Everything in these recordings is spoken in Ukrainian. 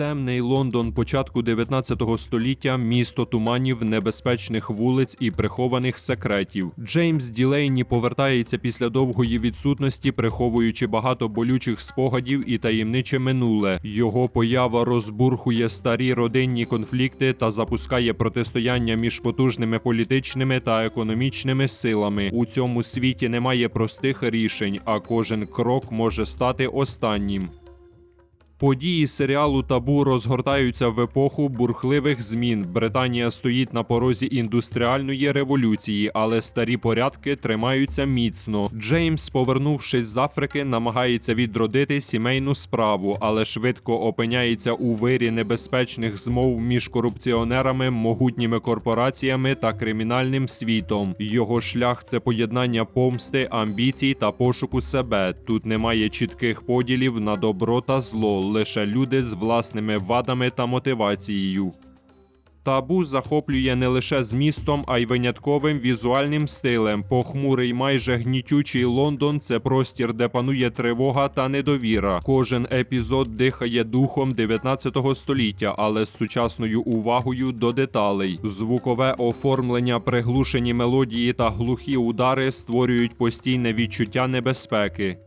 Темний Лондон початку 19 століття місто туманів, небезпечних вулиць і прихованих секретів. Джеймс Ділейні повертається після довгої відсутності, приховуючи багато болючих спогадів і таємниче минуле. Його поява розбурхує старі родинні конфлікти та запускає протистояння між потужними політичними та економічними силами. У цьому світі немає простих рішень, а кожен крок може стати останнім. Події серіалу Табу розгортаються в епоху бурхливих змін. Британія стоїть на порозі індустріальної революції, але старі порядки тримаються міцно. Джеймс, повернувшись з Африки, намагається відродити сімейну справу, але швидко опиняється у вирі небезпечних змов між корупціонерами, могутніми корпораціями та кримінальним світом. Його шлях це поєднання помсти, амбіцій та пошуку себе. Тут немає чітких поділів на добро та зло, лише люди з власними вадами та мотивацією. Табу захоплює не лише змістом, а й винятковим візуальним стилем. Похмурий, майже гнітючий Лондон це простір, де панує тривога та недовіра. Кожен епізод дихає духом 19 століття, але з сучасною увагою до деталей. Звукове оформлення, приглушені мелодії та глухі удари створюють постійне відчуття небезпеки.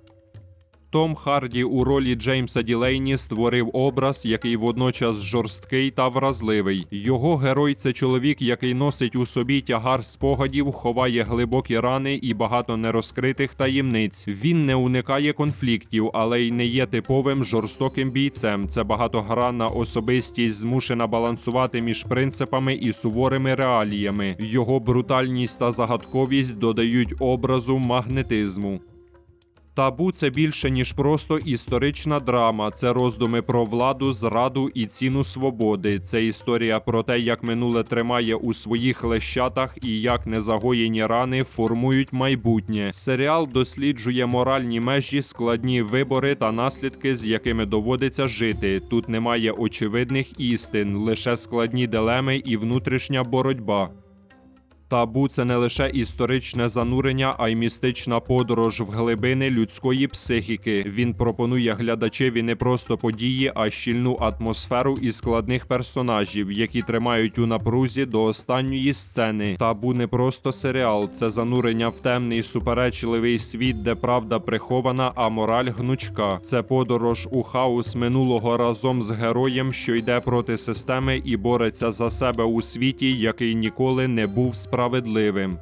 Том Харді у ролі Джеймса Ділейні створив образ, який водночас жорсткий та вразливий. Його герой це чоловік, який носить у собі тягар спогадів, ховає глибокі рани і багато нерозкритих таємниць. Він не уникає конфліктів, але й не є типовим жорстоким бійцем. Це багатогранна особистість, змушена балансувати між принципами і суворими реаліями. Його брутальність та загадковість додають образу магнетизму. Табу це більше ніж просто історична драма. Це роздуми про владу, зраду і ціну свободи. Це історія про те, як минуле тримає у своїх лещатах і як незагоєні рани формують майбутнє. Серіал досліджує моральні межі, складні вибори та наслідки, з якими доводиться жити. Тут немає очевидних істин, лише складні дилеми і внутрішня боротьба. Табу це не лише історичне занурення, а й містична подорож в глибини людської психіки. Він пропонує глядачеві не просто події, а щільну атмосферу і складних персонажів, які тримають у напрузі до останньої сцени. Табу не просто серіал, це занурення в темний суперечливий світ, де правда прихована, а мораль гнучка. Це подорож у хаос минулого разом з героєм, що йде проти системи і бореться за себе у світі, який ніколи не був справедливим.